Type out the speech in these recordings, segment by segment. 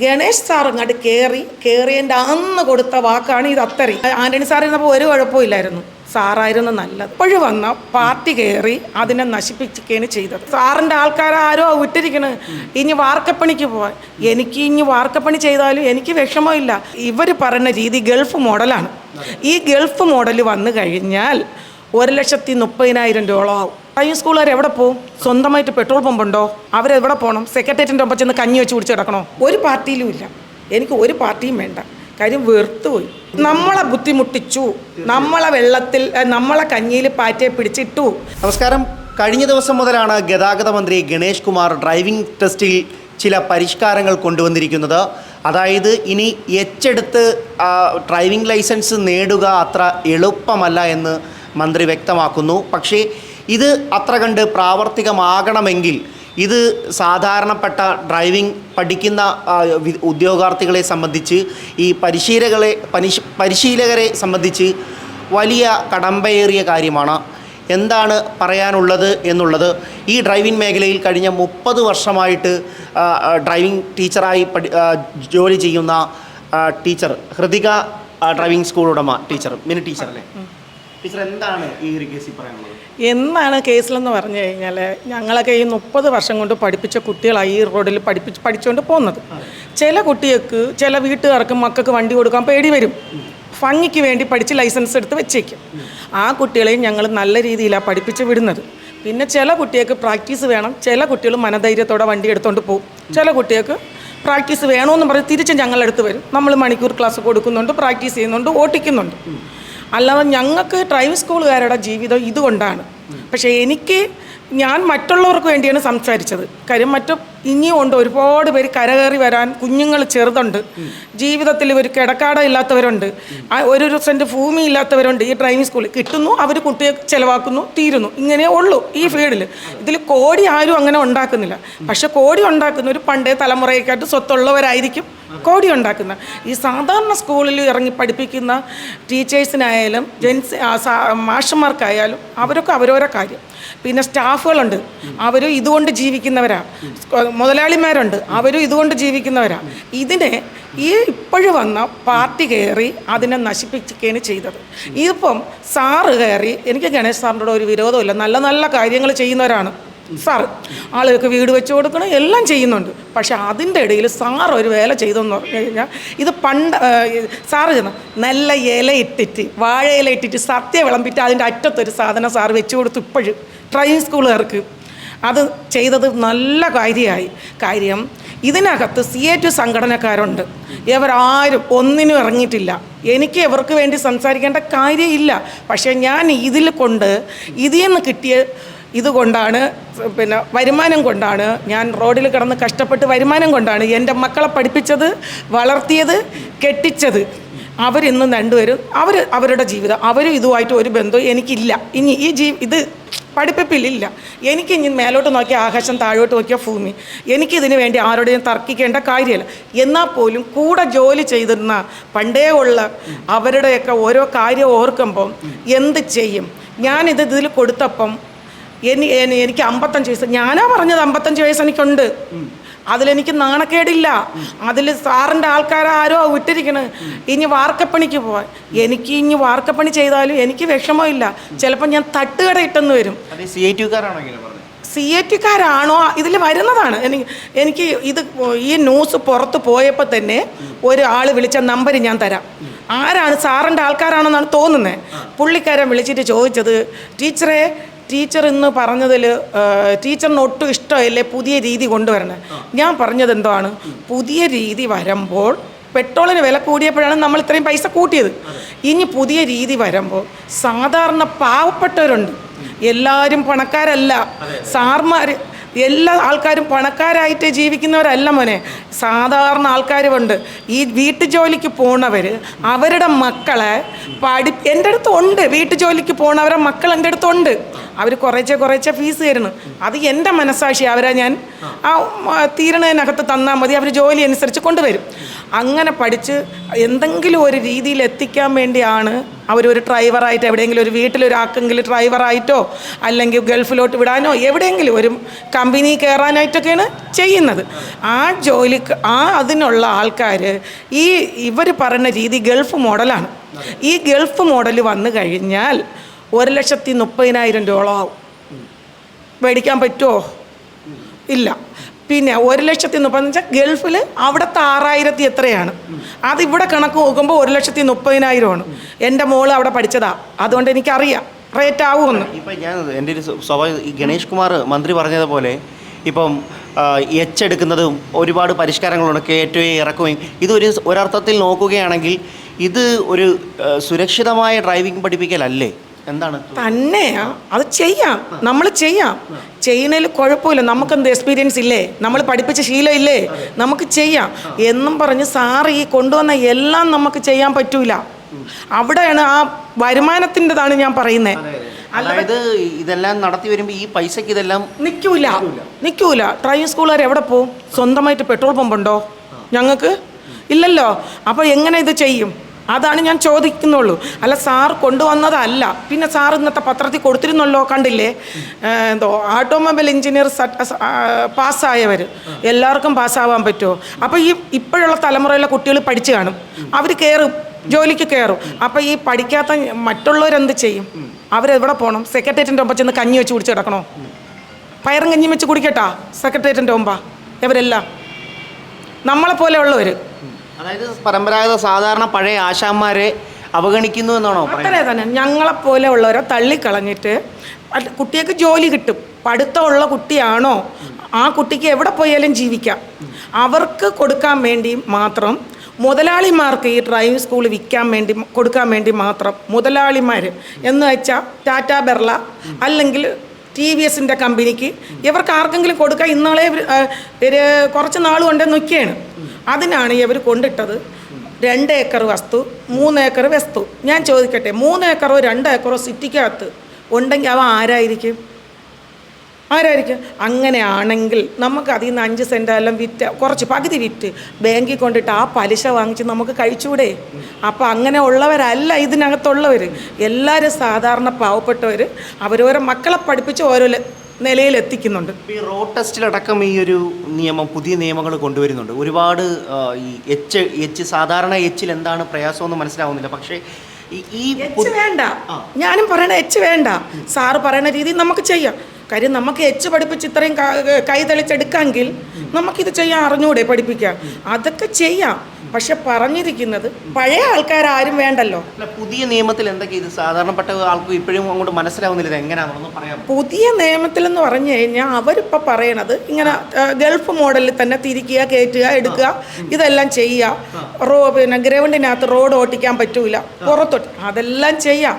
Ganesh sir അങ്ങോട്ട് കയറി കയറിയന്റെ അന്ന് കൊടുത്ത വാക്കാണ് ഇത് അത്തറി ആന്റണി സാർ ഇരുന്നപ്പോൾ ഒരു കുഴപ്പമില്ലായിരുന്നു സാറായിരുന്നു നല്ലത്. ഇപ്പോഴും വന്ന പാർട്ടി കയറി അതിനെ നശിപ്പിക്കുകയാണ് ചെയ്തത്. സാറിന്റെ ആൾക്കാരാരോ വിട്ടിരിക്കണ്. ഇനി വാർക്കപ്പണിക്ക് പോവാൻ. എനിക്ക് ഇനി വാർക്കപ്പണി ചെയ്താലും എനിക്ക് വിഷമമില്ല. ഇവർ പറയുന്ന രീതി ഗൾഫ് മോഡലാണ്. ഈ ഗൾഫ് മോഡൽ വന്നു കഴിഞ്ഞാൽ ഒരു ലക്ഷത്തി മുപ്പതിനായിരം രൂപ ആവും. ഡ്രൈവിംഗ് സ്കൂളുകാർ എവിടെ പോകും സ്വന്തമായിട്ട് പെട്രോൾ പമ്പുണ്ടോ അവരെവിടെ പോകണം സെക്രട്ടേറിയറ്റിന്റെ ഒപ്പം ചെന്ന് കഞ്ഞി വെച്ച് കുടിച്ച് കിടക്കണോ? ഒരു പാർട്ടിയിലും ഇല്ല. എനിക്ക് ഒരു പാർട്ടിയും വേണ്ട. കാര്യം വെറുത്തുപോയി നമ്മളെ ബുദ്ധിമുട്ടിച്ചു. നമ്മളെ വെള്ളത്തിൽ നമ്മളെ കഞ്ഞിയിൽ പാറ്റയെ പിടിച്ചിട്ടു. നമസ്കാരം. കഴിഞ്ഞ ദിവസം മുതലാണ് ഗതാഗത മന്ത്രി ഗണേഷ് കുമാർ ഡ്രൈവിംഗ് ടെസ്റ്റിൽ ചില പരിഷ്കാരങ്ങൾ കൊണ്ടുവന്നിരിക്കുന്നത്. അതായത് ഇനി എച്ചെടുത്ത് ഡ്രൈവിംഗ് ലൈസൻസ് നേടുക അത്ര എളുപ്പമല്ല എന്ന് മന്ത്രി വ്യക്തമാക്കുന്നു. പക്ഷേ ഇത് അത്ര കണ്ട് പ്രാവർത്തികമാകണമെങ്കിൽ ഇത് സാധാരണപ്പെട്ട ഡ്രൈവിംഗ് പഠിക്കുന്ന ഉദ്യോഗാർത്ഥികളെ സംബന്ധിച്ച് ഈ പരിശീലകളെ പരിശീലകരെ സംബന്ധിച്ച് വലിയ കടമ്പയേറിയ കാര്യമാണ്. എന്താണ് പറയാനുള്ളത് എന്നുള്ളത് ഈ ഡ്രൈവിംഗ് മേഖലയിൽ കഴിഞ്ഞ മുപ്പത് വർഷമായിട്ട് ഡ്രൈവിംഗ് ടീച്ചറായി ജോലി ചെയ്യുന്ന ടീച്ചർ ഹൃതിക ഡ്രൈവിംഗ് സ്കൂൾ ഉടമ ടീച്ചർ മിനി ടീച്ചർ അല്ലേ ടീച്ചർ എന്താണ് ഈ ഒരു കേസിൽ പറയാനുള്ളത്? എന്നാണ് കേസിലെന്ന് പറഞ്ഞു കഴിഞ്ഞാൽ ഞങ്ങളൊക്കെ ഈ മുപ്പത് വർഷം കൊണ്ട് പഠിപ്പിച്ച കുട്ടികളായി ഈ റോഡിൽ പഠിപ്പിച്ച് പഠിച്ചുകൊണ്ട് പോകുന്നത്. ചില കുട്ടികൾക്ക് ചില വീട്ടുകാർക്ക് മക്കൾക്ക് വണ്ടി കൊടുക്കാൻ പേടി വരും. ഭംഗിക്ക് വേണ്ടി പഠിച്ച് ലൈസൻസ് എടുത്ത് വെച്ചേക്കും. ആ കുട്ടികളെയും ഞങ്ങൾ നല്ല രീതിയിലാണ് പഠിപ്പിച്ച് വിടുന്നത്. പിന്നെ ചില കുട്ടികൾക്ക് പ്രാക്ടീസ് വേണം. ചില കുട്ടികൾ മനധൈര്യത്തോടെ വണ്ടി എടുത്തുകൊണ്ട് പോകും. ചില കുട്ടികൾക്ക് പ്രാക്ടീസ് വേണമെന്ന് പറഞ്ഞ് തിരിച്ച് ഞങ്ങളെടുത്ത് വരും. നമ്മൾ മണിക്കൂർ ക്ലാസ് കൊടുക്കുന്നുണ്ട് പ്രാക്ടീസ് ചെയ്യുന്നുണ്ട് ഓട്ടിക്കുന്നുണ്ട്. അല്ലാതെ ഞങ്ങൾക്ക് ഡ്രൈവിംഗ് സ്കൂളുകാരുടെ ജീവിതം ഇതുകൊണ്ടാണ്. പക്ഷേ എനിക്ക് ഞാൻ മറ്റുള്ളവർക്ക് വേണ്ടിയാണ് സംസാരിച്ചത്. കാര്യം മറ്റു ഇനിയും ഉണ്ട്. ഒരുപാട് പേര് കരകയറി വരാൻ കുഞ്ഞുങ്ങൾ ചെറുതുണ്ട്. ജീവിതത്തിൽ ഒരു കിടക്കാട ഇല്ലാത്തവരുണ്ട്. ഒരു സെന്റ് ഭൂമി ഇല്ലാത്തവരുണ്ട്. ഈ ഡ്രൈവിംഗ് സ്കൂളിൽ കിട്ടുന്നു അവർ കുട്ടിയെ ചിലവാക്കുന്നു തീരുന്നു. ഇങ്ങനെ ഉള്ളൂ ഈ ഫീൽഡിൽ ഇതിൽ കോടി ആരും അങ്ങനെ ഉണ്ടാക്കുന്നില്ല. പക്ഷെ കോടി ഉണ്ടാക്കുന്ന ഒരു പണ്ടേ തലമുറയൊക്കെയായിട്ട് സ്വത്തുള്ളവരായിരിക്കും കോടി ഉണ്ടാക്കുന്ന. ഈ സാധാരണ സ്കൂളിൽ ഇറങ്ങി പഠിപ്പിക്കുന്ന ടീച്ചേഴ്സിനായാലും ജെൻസ് മാഷന്മാർക്കായാലും അവരൊക്കെ അവരോരോ കാര്യം. പിന്നെ സ്റ്റാഫുകളുണ്ട്. അവർ ഇതുകൊണ്ട് ജീവിക്കുന്നവരാ. സ്ക- മുതലാളിമാരുണ്ട്. അവരും ഇതുകൊണ്ട് ജീവിക്കുന്നവരാണ് ഇതിനെ ഈ ഇപ്പോഴും വന്ന പാർട്ടി കയറി അതിനെ നശിപ്പിക്കുകയാണ് ചെയ്തത്. ഇതിപ്പം സാറ് കയറി എനിക്ക് ഗണേഷ് സാറിന്റെ ഒരു വിരോധമില്ല. നല്ല നല്ല കാര്യങ്ങൾ ചെയ്യുന്നവരാണ് സാറ്. ആളുകൾക്ക് വീട് വെച്ച് കൊടുക്കണം എല്ലാം ചെയ്യുന്നുണ്ട്. പക്ഷേ അതിന്റെ ഇടയിൽ സാർ ഒരു വേല ചെയ്തെന്ന് പറഞ്ഞു കഴിഞ്ഞാൽ ഇത് പണ്ട് സാറ് ചെന്ന നല്ല ഇല ഇട്ടിട്ട് വാഴ ഇല ഇട്ടിട്ട് സത്യ വിളമ്പിട്ട് അതിന്റെ അറ്റത്തൊരു സാധനം സാർ വെച്ച് കൊടുത്തു ഇപ്പോഴും. ഡ്രൈവിംഗ് സ്കൂളുകാർക്ക്. അത് ചെയ്തത് നല്ല കാര്യമായി. കാര്യം ഇതിനകത്ത് സി എ ടു സംഘടനക്കാരുണ്ട്. ഇവരാരും ഒന്നിനും ഇറങ്ങിയിട്ടില്ല. എനിക്ക് ഇവർക്ക് വേണ്ടി സംസാരിക്കേണ്ട കാര്യമില്ല. പക്ഷേ ഞാൻ ഇതിൽ കൊണ്ട് ഇതിൽ നിന്ന് കിട്ടിയ ഇതുകൊണ്ടാണ് പിന്നെ വരുമാനം കൊണ്ടാണ് ഞാൻ റോഡിൽ കിടന്ന് കഷ്ടപ്പെട്ട് വരുമാനം കൊണ്ടാണ് എന്റെ മക്കളെ പഠിപ്പിച്ചത് വളർത്തിയത് കെട്ടിച്ചത്. അവരിന്നും രണ്ടുപേരും അവർ അവരുടെ ജീവിതം അവരും ഇതുമായിട്ട് ഒരു ബന്ധവും എനിക്കില്ല. ഇനി ഈ ജീ ഇത് പഠിപ്പിപ്പിലില്ല. എനിക്ക് ഇനി മേലോട്ട് നോക്കിയ ആകാശം താഴോട്ട് നോക്കിയ ഭൂമി. എനിക്കിതിന് വേണ്ടി ആരോടെയും തർക്കിക്കേണ്ട കാര്യമില്ല എന്നാൽ പോലും കൂടെ ജോലി ചെയ്തിരുന്ന പണ്ടേ ഉള്ള അവരുടെയൊക്കെ ഓരോ കാര്യം ഓർക്കുമ്പം എന്ത് ചെയ്യും? ഞാനിത് ഇതിൽ കൊടുത്തപ്പം എനി എനി- എനിക്ക് അമ്പത്തഞ്ച് വയസ്സ്. ഞാനാ പറഞ്ഞത് അമ്പത്തഞ്ച് വയസ്സ് എനിക്കുണ്ട്. അതിലെനിക്ക് നാണക്കേടില്ല. അതിൽ സാറിന്റെ ആൾക്കാരാരോ വിട്ടിരിക്കണ്. ഇനി വാർക്കപ്പണിക്ക് പോവാൻ. എനിക്ക് ഇനി വാർക്കപ്പണി ചെയ്താലും എനിക്ക് വിഷമമില്ല. ചിലപ്പോൾ ഞാൻ തട്ടുകട ഇട്ടെന്ന് വരും. സി ഐ ടിക്കാരാണോ സി എ ടിക്കാരാണോ ഇതിൽ വരുന്നതാണ്. എനിക്ക് എനിക്ക് ഇത് ഈ ന്യൂസ് പുറത്ത് പോയപ്പോൾ തന്നെ ഒരാൾ വിളിച്ച നമ്പർ ഞാൻ തരാം. ആരാണ് സാറിന്റെ ആൾക്കാരാണെന്നാണ് തോന്നുന്നത് പുള്ളിക്കാരൻ വിളിച്ചിട്ട് ചോദിച്ചത് ടീച്ചറെ ടീച്ചർ ഇന്ന് പറഞ്ഞതിൽ ടീച്ചറിന് ഒട്ടും ഇഷ്ടമല്ലേ പുതിയ രീതി കൊണ്ടുവരണേ? ഞാൻ പറഞ്ഞത് എന്താണ്? പുതിയ രീതി വരുമ്പോൾ പെട്രോളിന് വില കൂടിയപ്പോഴാണ് നമ്മൾ ഇത്രയും പൈസ കൂട്ടിയത്. ഇനി പുതിയ രീതി വരുമ്പോൾ സാധാരണ പാവപ്പെട്ടവരുണ്ട്. എല്ലാവരും പണക്കാരല്ല. സാർമാർ എല്ലാ ആൾക്കാരും പണക്കാരായിട്ട് ജീവിക്കുന്നവരല്ല മോനെ. സാധാരണ ആൾക്കാരുമുണ്ട്. ഈ വീട്ടു ജോലിക്ക് പോണവർ അവരുടെ മക്കളെ പഠി എന്റെ അടുത്തുണ്ട് വീട്ടു ജോലിക്ക് പോണവരുടെ മക്കൾ എന്റെ അടുത്തുണ്ട് അവർ കുറേശ്ശെ കുറേശ്ശെ ഫീസ് തരുന്നു. അത് എന്റെ മനസ്സാക്ഷി അവരാ ഞാൻ ആ തീരണതിനകത്ത് തന്നാൽ മതി. അവർ ജോലി അനുസരിച്ച് കൊണ്ടുവരും. അങ്ങനെ പഠിച്ച് എന്തെങ്കിലും ഒരു രീതിയിൽ എത്തിക്കാൻ വേണ്ടിയാണ് അവരൊരു ഡ്രൈവറായിട്ട് എവിടെയെങ്കിലും ഒരു വീട്ടിലൊരാക്കെങ്കിലും ഡ്രൈവറായിട്ടോ അല്ലെങ്കിൽ ഗൾഫിലോട്ട് വിടാനോ എവിടെയെങ്കിലും ഒരു കമ്പനി കയറാനായിട്ടൊക്കെയാണ് ചെയ്യുന്നത്. ആ ജോലിക്ക് ആ അതിനുള്ള ആൾക്കാർ ഈ ഇവർ പറയുന്ന രീതി ഗൾഫ് മോഡലാണ്. ഈ ഗൾഫ് മോഡൽ വന്നു കഴിഞ്ഞാൽ ഒരു ലക്ഷത്തി മുപ്പതിനായിരം രൂപ മേടിക്കാൻ പറ്റുമോ ഇല്ല. പിന്നെ ഒരു ലക്ഷത്തി മുപ്പതെന്ന് വെച്ചാൽ ഗൾഫിൽ അവിടുത്തെ ആറായിരത്തി എത്രയാണ്? അതിവിടെ കണക്ക് നോക്കുമ്പോൾ ഒരു ലക്ഷത്തി മുപ്പതിനായിരമാണ് എന്റെ മോൾ അവിടെ പഠിച്ചതാ. അതുകൊണ്ട് എനിക്കറിയാം. റേറ്റ് ആവുമെന്ന്. ഇപ്പം ഞാൻ എന്റെ ഒരു സ്വ- സ്വാഭാവിക ഈ ഗണേഷ് കുമാർ മന്ത്രി പറഞ്ഞതുപോലെ ഇപ്പം എച്ച് എടുക്കുന്നതും ഒരുപാട് പരിഷ്കാരങ്ങളുണ്ട് കയറ്റുകയും ഇറക്കുകയും ഇതൊരു ഒരർത്ഥത്തിൽ നോക്കുകയാണെങ്കിൽ ഇത് ഒരു സുരക്ഷിതമായ ഡ്രൈവിംഗ് പഠിപ്പിക്കലല്ലേ? എന്താണ്? തന്നെയാ അത് ചെയ്യാം. നമ്മൾ ചെയ്യാം. ചെയ്യുന്നതിൽ കുഴപ്പമില്ല. നമുക്കെന്ത് എക്സ്പീരിയൻസ് ഇല്ലേ? നമ്മൾ പഠിപ്പിച്ച ശീലം ഇല്ലേ? നമുക്ക് ചെയ്യാം. എന്നും പറഞ്ഞ് സാറ് ഈ കൊണ്ടുവന്ന എല്ലാം നമുക്ക് ചെയ്യാൻ പറ്റൂല. അവിടെയാണ് ആ വരുമാനത്തിന്റെതാണ് ഞാൻ പറയുന്നത് അതായത് ഇതെല്ലാം നടത്തി വരുമ്പോൾ ഈ പൈസക്ക് ഇതെല്ലാം നിൽക്കൂല നിൽക്കൂല ഡ്രൈവിംഗ് സ്കൂളുകാർ എവിടെ പോവും? സ്വന്തമായിട്ട് പെട്രോൾ പമ്പുണ്ടോ? ഞങ്ങൾക്ക് ഇല്ലല്ലോ. അപ്പോൾ എങ്ങനെ ഇത് ചെയ്യും? അതാണ് ഞാൻ ചോദിക്കുന്നുള്ളൂ. അല്ല സാർ കൊണ്ടുവന്നതല്ല. പിന്നെ സാർ ഇന്നത്തെ പത്രത്തിൽ കൊടുത്തിരുന്നല്ലോ കണ്ടില്ലേ? എന്തോ ഓട്ടോമൊബൈൽ എഞ്ചിനീയർ പാസ്സായവർ എല്ലാവർക്കും പാസ്സാവാൻ പറ്റുമോ? അപ്പോൾ ഈ ഇപ്പോഴുള്ള തലമുറയിലെ കുട്ടികൾ പഠിച്ചു കാണും. അവർ കയറും ജോലിക്ക് കയറും അപ്പോൾ ഈ പഠിക്കാത്ത മറ്റുള്ളവരെന്ത് ചെയ്യും? അവരെവിടെ പോകണം സെക്രട്ടേറിയറ്റിന്റെ ഒപ്പം ചെന്ന് കഞ്ഞി വെച്ച് കുടിച്ച് കിടക്കണോ? പയറും കഞ്ഞിയും വെച്ച് കുടിക്കട്ടാ സെക്രട്ടേറിയറ്റിന്റെ ഒമ്പ ഇവരെല്ലാം. നമ്മളെ പോലെ ഉള്ളവർ അതായത് പരമ്പരാഗത സാധാരണ പഴയ ആശാന്മാരെ അവഗണിക്കുന്നു എന്നാണോ അത്രേ തന്നെ. ഞങ്ങളെപ്പോലെ ഉള്ളവരെ തള്ളിക്കളഞ്ഞിട്ട് കുട്ടിയൊക്കെ ജോലി കിട്ടും. പഠിത്തമുള്ള കുട്ടിയാണോ? ആ കുട്ടിക്ക് എവിടെ പോയാലും ജീവിക്കാം. അവർക്ക് കൊടുക്കാൻ വേണ്ടി മാത്രം മുതലാളിമാർക്ക് ഈ ഡ്രൈവിംഗ് സ്കൂൾ വിൽക്കാൻ വേണ്ടി കൊടുക്കാൻ വേണ്ടി മാത്രം മുതലാളിമാർ എന്ന് വെച്ചാൽ ടാറ്റ ബെർള അല്ലെങ്കിൽ ടി വി എസിന്റെ കമ്പനിക്ക് ഇവർക്ക് ആർക്കെങ്കിലും കൊടുക്കാൻ ഇന്നാളെ ഇവർ കുറച്ച് നാൾ നോക്കിയാണ് അതിനാണ് ഇവർ കൊണ്ടിട്ടത്. രണ്ട് ഏക്കർ വസ്തു മൂന്ന് ഏക്കർ വസ്തു. ഞാൻ ചോദിക്കട്ടെ മൂന്ന് ഏക്കറോ രണ്ട് ഏക്കറോ സിറ്റിക്കകത്ത് ഉണ്ടെങ്കിൽ അവ ആരായിരിക്കും? ആരായിരിക്കും? അങ്ങനെയാണെങ്കിൽ നമുക്ക് അതിൽ നിന്ന് അഞ്ച് സെന്റെല്ലാം വിറ്റ് കുറച്ച് പകുതി വിറ്റ് ബാങ്കിൽ കൊണ്ടിട്ട് ആ പലിശ വാങ്ങിച്ച് നമുക്ക് കഴിച്ചുകൂടെ? അപ്പോൾ അങ്ങനെ ഉള്ളവരല്ല ഇതിനകത്തുള്ളവർ എല്ലാവരും സാധാരണ പാവപ്പെട്ടവർ അവരോരോ മക്കളെ പഠിപ്പിച്ച് ഓരോ നിലയിൽ എത്തിക്കുന്നുണ്ട് ഇപ്പൊ ഈ റോഡ് ടെസ്റ്റിലടക്കം ഈ ഒരു നിയമം പുതിയ നിയമങ്ങൾ കൊണ്ടുവരുന്നുണ്ട്. ഒരുപാട് ഈ എച്ച് എച്ച് സാധാരണ എച്ചിൽ എന്താണ് പ്രയാസമെന്ന് മനസ്സിലാവുന്നില്ല. പക്ഷേ ഈ എച്ച് വേണ്ട. ഞാനും പറയണ എച്ച് വേണ്ട. സാറ് പറയുന്ന രീതി നമുക്ക് ചെയ്യാം. കാര്യം നമുക്ക് എച്ച് പഠിപ്പിച്ച് ഇത്രയും ക- കൈ തെളിച്ചെടുക്കാമെങ്കിൽ നമുക്കിത് ചെയ്യാൻ അറിഞ്ഞൂടെ പഠിപ്പിക്കാം അതൊക്കെ ചെയ്യാം. പക്ഷെ പറഞ്ഞിരിക്കുന്നത് പഴയ ആൾക്കാരും വേണ്ടല്ലോ. പുതിയ നിയമത്തിൽ എന്തൊക്കെ ഇത്? സാധാരണപ്പെട്ട ആൾക്കും ഇപ്പോഴും അങ്ങോട്ട് മനസ്സിലാവുന്നില്ല എങ്ങനെയാണെന്ന് പറയാം പുതിയ നിയമത്തിൽ എന്ന് പറഞ്ഞു കഴിഞ്ഞാൽ അവരിപ്പോൾ പറയണത് ഇങ്ങനെ ഗൾഫ് മോഡലിൽ തന്നെ തിരിക്കുക കയറ്റുക എടുക്കുക ഇതെല്ലാം ചെയ്യുക റോ പിന്നെ ഗ്രൗണ്ടിനകത്ത് റോഡ് ഓട്ടിക്കാൻ പറ്റൂല. പുറത്തോട്ട് അതെല്ലാം ചെയ്യാം.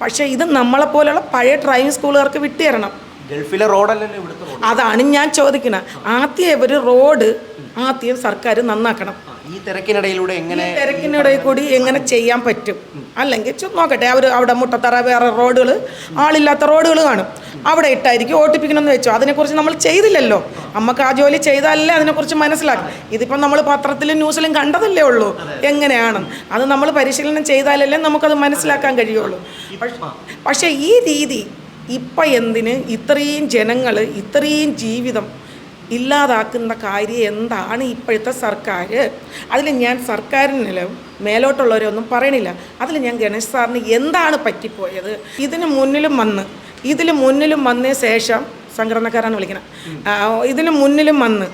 പക്ഷെ ഇത് നമ്മളെ പോലെയുള്ള പഴയ ഡ്രൈവിംഗ് സ്കൂളുകാർക്ക് വിട്ടുതരണം ഗൾഫിലെ റോഡല്ലല്ലോ ഇവിടുത്തെ അതാണ് ഞാൻ ചോദിക്കുന്നത് ആദ്യം ഇവർ റോഡ് ആദ്യം സർക്കാർ നന്നാക്കണം. ഈ തിരക്കിനിടയിലൂടെ എങ്ങനെ തിരക്കിനിടയിൽ കൂടി എങ്ങനെ ചെയ്യാൻ പറ്റും? അല്ലെങ്കിൽ നോക്കട്ടെ അവർ അവിടെ മുട്ടത്തറ വേറെ റോഡുകൾ ആളില്ലാത്ത റോഡുകൾ കാണും. അവിടെ ഇട്ടായിരിക്കും ഓട്ടിപ്പിക്കണമെന്ന് വെച്ചോ. അതിനെക്കുറിച്ച് നമ്മൾ ചെയ്തില്ലല്ലോ. നമുക്ക് ആ ജോലി ചെയ്താലല്ലേ അതിനെക്കുറിച്ച് മനസ്സിലാക്കും. ഇതിപ്പം നമ്മൾ പത്രത്തിലും ന്യൂസിലും കണ്ടതല്ലേ ഉള്ളൂ. എങ്ങനെയാണ്? അത് നമ്മൾ പരിശീലനം ചെയ്താലല്ലേ നമുക്കത് മനസ്സിലാക്കാൻ കഴിയുള്ളൂ. പക്ഷേ ഈ രീതി ഇപ്പം എന്തിന് ഇത്രയും ജനങ്ങൾ ഇത്രയും ജീവിതം ഇല്ലാതാക്കുന്ന കാര്യം എന്താണ് ഇപ്പോഴത്തെ സർക്കാർ? അതിൽ ഞാൻ സർക്കാരിനും മേലോട്ടുള്ളവരൊന്നും പറയണില്ല. അതിൽ ഞാൻ ഗണേഷ് സാറിന് എന്താണ് പറ്റിപ്പോയത്? ഇതിന് മുന്നിലും വന്ന് ഇതിൽ മുന്നിലും വന്ന ശേഷം സംഘടനക്കാരാണ് വിളിക്കണം. ഇതിന് മുന്നിലും വന്ന്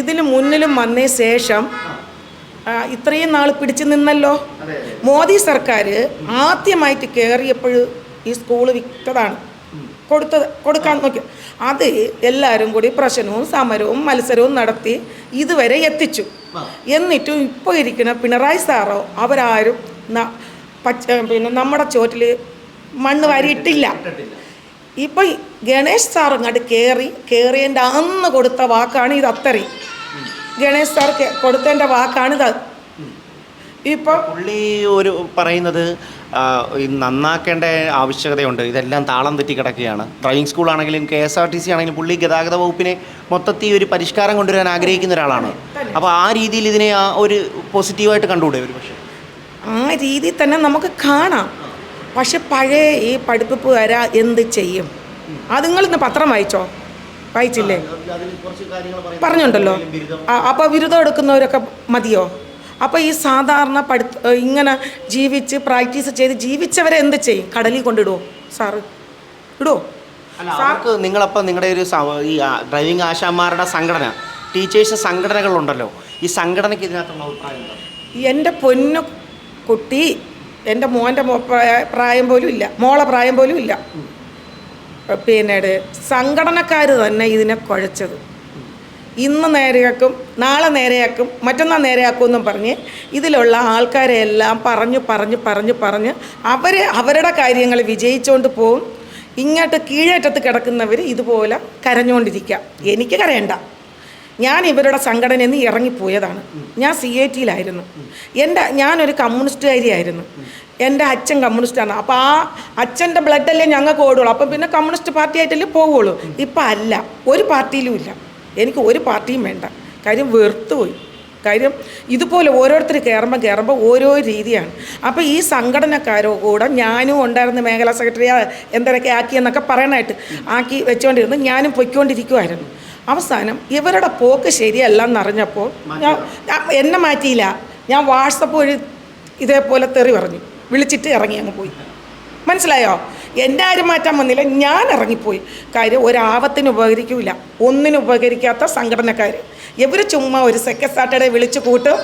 ഇതിന് മുന്നിലും വന്ന ശേഷം ഇത്രയും നാൾ പിടിച്ചു നിന്നല്ലോ? മോദി സർക്കാർ ആദ്യമായിട്ട് കയറിയപ്പോൾ ഈ സ്കൂൾ വിറ്റതാണ്. കൊടുത്തത് കൊടുക്കാൻ നോക്കി. അത് എല്ലാവരും കൂടി പ്രശ്നവും സമരവും മത്സരവും നടത്തി ഇതുവരെ എത്തിച്ചു. എന്നിട്ടും ഇപ്പോൾ ഇരിക്കുന്ന പിണറായി സാറോ അവരാരും പച്ച പിന്നെ നമ്മുടെ ചോറ്റിൽ മണ്ണ് വാരിയിട്ടില്ല. ഇപ്പം ഗണേഷ് സാർ ഇങ്ങോട്ട് കയറി കയറിയതിന്റെ അന്ന് കൊടുത്ത വാക്കാണ് ഇത് അത്തറി ഗണേഷ് സാർ കൊടുത്തതിന്റെ വാക്കാണ് വാക്കാണിത് ഇപ്പം പുള്ളി ഒരു പറയുന്നത് നന്നാക്കേണ്ട ആവശ്യകതയുണ്ട്. ഇതെല്ലാം താളം തെറ്റി കിടക്കുകയാണ്. Driving സ്കൂളാണെങ്കിലും K S R T C ആണെങ്കിലും പുള്ളി ഗതാഗത വകുപ്പിനെ മൊത്തത്തിൽ ഒരു പരിഷ്കാരം കൊണ്ടുവരാൻ ആഗ്രഹിക്കുന്ന ഒരാളാണ്. അപ്പോൾ ആ രീതിയിൽ ഇതിനെ ആ ഒരു പോസിറ്റീവായിട്ട് കണ്ടുകൂടെ ഒരു പക്ഷേ ആ രീതിയിൽ തന്നെ നമുക്ക് കാണാം. പക്ഷെ പഴയ ഈ പഠിപ്പിപ്പുകാര എന്ത് ചെയ്യും? അത് നിങ്ങൾ ഇന്ന് പത്രം വായിച്ചോ? വായിച്ചില്ലേ? പറഞ്ഞുണ്ടല്ലോ. അപ്പോൾ ബിരുദം എടുക്കുന്നവരൊക്കെ മതിയോ? അപ്പോൾ ഈ സാധാരണ പഠി ഇങ്ങനെ ജീവിച്ച് പ്രാക്ടീസ് ചെയ്ത് ജീവിച്ചവരെ എന്ത് ചെയ്യും? കടലിൽ കൊണ്ടിടുവോ? സാറ് ഇടുവോ സാർക്ക് നിങ്ങളപ്പോൾ നിങ്ങളുടെ ഒരു ഈ ഡ്രൈവിംഗ് ആശാന്മാരുടെ സംഘടന ടീച്ചേഴ്സ് സംഘടനകളുണ്ടല്ലോ. ഈ സംഘടനയ്ക്ക് ഇതിനകത്തുള്ള അഭിപ്രായം എന്റെ പൊന്നു കുട്ടി എന്റെ മോന്റെ പ്രായം പോലും ഇല്ല. മോളെ പ്രായം പോലും ഇല്ല. പിന്നീട് സംഘടനക്കാർ തന്നെ ഇതിനെ കുഴച്ചത്. ഇന്ന് നേരെയാക്കും നാളെ നേരെയാക്കും മറ്റന്നാൾ നേരെയാക്കും എന്നും പറഞ്ഞ് ഇതിലുള്ള ആൾക്കാരെ എല്ലാം പറഞ്ഞു പറഞ്ഞു പറഞ്ഞു പറഞ്ഞ് അവർ അവരുടെ കാര്യങ്ങൾ വിജയിച്ചുകൊണ്ട് പോവും. ഇങ്ങോട്ട് കീഴേറ്റത്ത് കിടക്കുന്നവർ ഇതുപോലെ കരഞ്ഞുകൊണ്ടിരിക്കുക എനിക്ക് കരയണ്ട. ഞാൻ ഇവരുടെ സംഘടനയിൽ നിന്ന് ഇറങ്ങിപ്പോയതാണ്. ഞാൻ സി ഐ ടിയിലായിരുന്നു എന്റെ ഞാനൊരു കമ്മ്യൂണിസ്റ്റുകാരിയായിരുന്നു എന്റെ അച്ഛൻ കമ്മ്യൂണിസ്റ്റാണ്. അപ്പോൾ ആ അച്ഛന്റെ ബ്ലഡല്ലേ ഞങ്ങൾക്ക് ഓടുള്ളൂ. അപ്പം പിന്നെ കമ്മ്യൂണിസ്റ്റ് പാർട്ടി ആയിട്ടല്ലേ പോവുള്ളൂ. ഇപ്പം അല്ല. ഒരു പാർട്ടിയിലും ഇല്ല. എനിക്ക് ഒരു പാർട്ടിയും വേണ്ട. കാര്യം വെറുത്തുപോയി കാര്യം ഇതുപോലെ ഓരോരുത്തർ കയറുമ്പോൾ കയറുമ്പോൾ ഓരോ രീതിയാണ്. അപ്പോൾ ഈ സംഘടനക്കാരോ കൂടെ ഞാനും ഉണ്ടായിരുന്ന മേഖലാ സെക്രട്ടറി എന്തൊക്കെ ആക്കിയെന്നൊക്കെ പറയണായിട്ട് ആക്കി വെച്ചുകൊണ്ടിരുന്നു ഞാനും പൊയ്ക്കൊണ്ടിരിക്കുമായിരുന്നു അവസാനം ഇവരുടെ പോക്ക് ശരിയല്ല എന്നറിഞ്ഞപ്പോൾ ഞാൻ ഞാൻ- എന്നെ മാറ്റിയില്ല. ഞാൻ വാട്സപ്പ് വഴി ഇതേപോലെ തെറി പറഞ്ഞു. വിളിച്ചിട്ട് ഇറങ്ങി അങ്ങ് പോയി. മനസ്സിലായോ? എന്നെ ആരും മാറ്റാൻ വന്നില്ല. ഞാൻ ഇറങ്ങിപ്പോയി. കാര്യം ഒരാപത്തിന് ഉപകരിക്കില്ല ഒന്നിനും ഉപകരിക്കാത്ത സംഘടനക്കാർ ഇവർ ചുമ്മാ ഒരു സെക്കൻഡ് സാറ്റർഡേ വിളിച്ച് കൂട്ടും.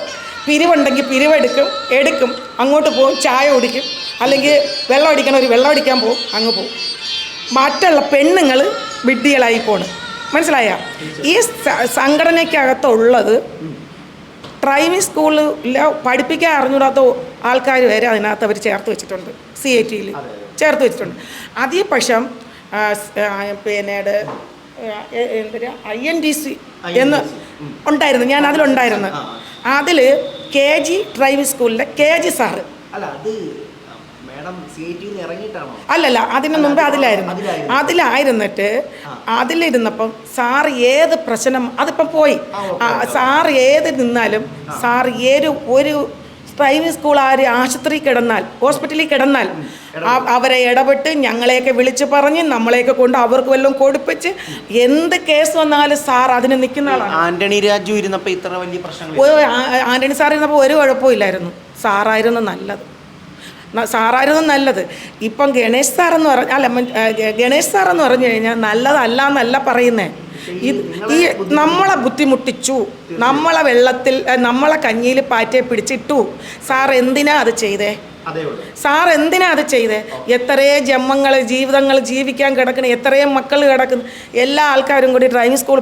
പിരിവുണ്ടെങ്കിൽ പിരിവെടുക്കും എടുക്കും അങ്ങോട്ട് പോകും ചായ കുടിക്കും. അല്ലെങ്കിൽ വെള്ളം അടിക്കണം ഒരു വെള്ളം അടിക്കാൻ പോകും അങ്ങ് പോകും. മറ്റുള്ള പെണ്ണുങ്ങൾ വിഡ്ഢികളായി പോണ്. മനസ്സിലായ? ഈ സംഘടനയ്ക്കകത്തുള്ളത് ഡ്രൈവിംഗ് സ്കൂളിൽ പഠിപ്പിക്കാൻ അറിഞ്ഞൂടാത്ത ആൾക്കാർ വരെ അതിനകത്ത് അവർ ചേർത്ത് വെച്ചിട്ടുണ്ട്. സി ഐ ടിയിൽ ചേർത്ത് വെച്ചിട്ടുണ്ട്. അതേ പക്ഷം പറയുക പിന്നീട് എന്തൊരു ഐ എൻ ഡി സി എന്ന് ഉണ്ടായിരുന്നു. ഞാൻ അതിലുണ്ടായിരുന്നു. അതിൽ കെ ജി ഡ്രൈവിംഗ് സ്കൂളിലെ കെ ജി സാറ് അല്ലല്ല അതിന് മുമ്പ് അതിലായിരുന്നു. അതിലായിരുന്നിട്ട് അതിലിരുന്നപ്പം സാർ ഏത് പ്രശ്നം അതിപ്പം പോയി. സാർ ഏത് നിന്നാലും സാർ ഏത് ഒരു ഡ്രൈവിംഗ് സ്കൂൾ ആര് ആശുപത്രി കിടന്നാൽ ഹോസ്പിറ്റലിൽ കിടന്നാൽ അവരെ ഇടപെട്ട് ഞങ്ങളെയൊക്കെ വിളിച്ച് പറഞ്ഞ് നമ്മളെയൊക്കെ കൊണ്ട് അവർക്ക് വല്ലതും കൊടുപ്പിച്ച് എന്ത് കേസ് വന്നാലും സാർ അതിന് നിൽക്കുന്ന ആളാണ്. ആന്റണി രാജു ഇരുന്നപ്പോൾ ഇത്ര വലിയ പ്രശ്നം ആന്റണി സാർ ഇരുന്നപ്പോൾ ഒരു കുഴപ്പമില്ലായിരുന്നു. സാറായിരുന്നു നല്ലത്. സാറായിരുന്നു നല്ലത്. ഇപ്പം ഗണേഷ് സാർ എന്ന് പറഞ്ഞ അല്ല ഗണേഷ് സാർ എന്ന് പറഞ്ഞു കഴിഞ്ഞാൽ നല്ലതല്ല എന്നല്ല പറയുന്നേ. ഇത് ഈ നമ്മളെ ബുദ്ധിമുട്ടിച്ചു. നമ്മളെ വെള്ളത്തിൽ നമ്മളെ കഞ്ഞിയിൽ പാറ്റയെ പിടിച്ചിട്ടു. സാർ എന്തിനാ അത് ചെയ്തേ? സാർ എന്തിനാ അത് ചെയ്തേ? എത്രയേ ജന്മങ്ങൾ ജീവിതങ്ങൾ ജീവിക്കാൻ കിടക്കുന്ന എത്രയും മക്കൾ കിടക്കുന്നു. എല്ലാ ആൾക്കാരും കൂടി ഡ്രൈവിംഗ് സ്കൂൾ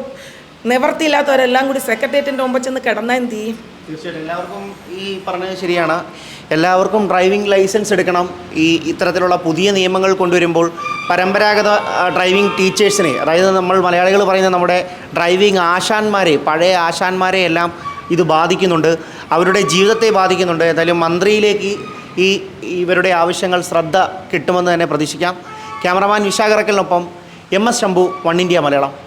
നിവർത്തിയില്ലാത്തവരെല്ലാം കൂടി സെക്രട്ടേറിയറ്റിന്റെ മുമ്പ് ചെന്ന് കിടന്നാൽ എന്ത് ചെയ്യും? തീർച്ചയായിട്ടും. എല്ലാവർക്കും ഈ പറഞ്ഞത് ശരിയാണ്. എല്ലാവർക്കും ഡ്രൈവിംഗ് ലൈസൻസ് എടുക്കണം. ഈ ഇത്തരത്തിലുള്ള പുതിയ നിയമങ്ങൾ കൊണ്ടുവരുമ്പോൾ പരമ്പരാഗത ഡ്രൈവിംഗ് ടീച്ചേഴ്സിനെ അതായത് നമ്മൾ മലയാളികൾ പറയുന്ന നമ്മുടെ ഡ്രൈവിംഗ് ആശാന്മാരെ പഴയ ആശാന്മാരെ എല്ലാം ഇത് ബാധിക്കുന്നുണ്ട്. അവരുടെ ജീവിതത്തെ ബാധിക്കുന്നുണ്ട്. ഏതായാലും മന്ത്രിയിലേക്ക് ഈ ഇവരുടെ ആവശ്യങ്ങൾ ശ്രദ്ധ കിട്ടുമെന്ന് തന്നെ പ്രതീക്ഷിക്കാം. Cameraman വിശാഖറക്കലിനൊപ്പം M S Shambhu one India Malayalam.